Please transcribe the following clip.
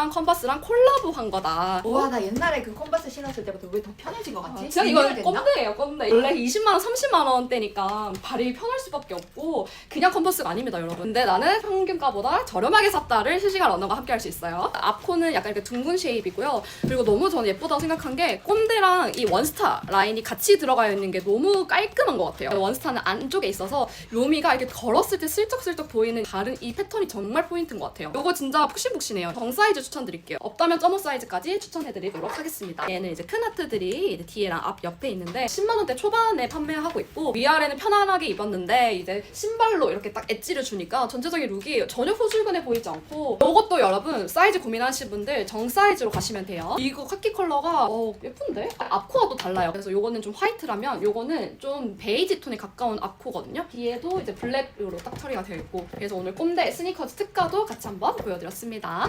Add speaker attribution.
Speaker 1: 나이키랑 컨버스랑 콜라보한 거다.
Speaker 2: 와 나 옛날에 그 컨버스 신었을 때부터 왜 더 편해진 것 같지?
Speaker 1: 진짜 이건
Speaker 2: 됐나?
Speaker 1: 꼰대예요, 꼰대. 원래 20만 원, 30만 원대니까 발이 편할 수밖에 없고 그냥 컨버스가 아닙니다, 여러분. 근데 나는 평균가보다 저렴하게 샀다를 실시간 러너가 함께 할 수 있어요. 앞코는 약간 이렇게 둥근 쉐입이고요. 그리고 너무 저는 예쁘다고 생각한 게 꼰대랑 이 원스타 라인이 같이 들어가 있는 게 너무 깔끔한 것 같아요. 원스타는 안쪽에 있어서 요미가 이렇게 걸었을 때 슬쩍슬쩍 보이는 다른 이 패턴이 정말 포인트인 것 같아요. 이거 진짜 푹신푹신해요. 정 사이즈 추천드릴게요. 없다면 점오 사이즈까지 추천해드리도록 하겠습니다. 얘는 이제 큰 하트들이 뒤에랑 앞 옆에 있는데 10만 원대 초반에 판매하고 있고 위아래는 편안하게 입었는데 이제 신발로 이렇게 딱 엣지를 주니까 전체적인 룩이 전혀 후줄근해 보이지 않고 이것도 여러분 사이즈 고민하시는 분들 정 사이즈로 가시면 돼요. 이거 카키 컬러가 어, 예쁜데? 앞코가 또 달라요. 그래서 요거는 좀 화이트라면 요거는 좀 베이지 톤에 가까운 앞코거든요. 뒤에도 이제 블랙으로 딱 처리가 되어 있고 그래서 오늘 꼼대 스니커즈 특가도 같이 한번 보여드렸습니다.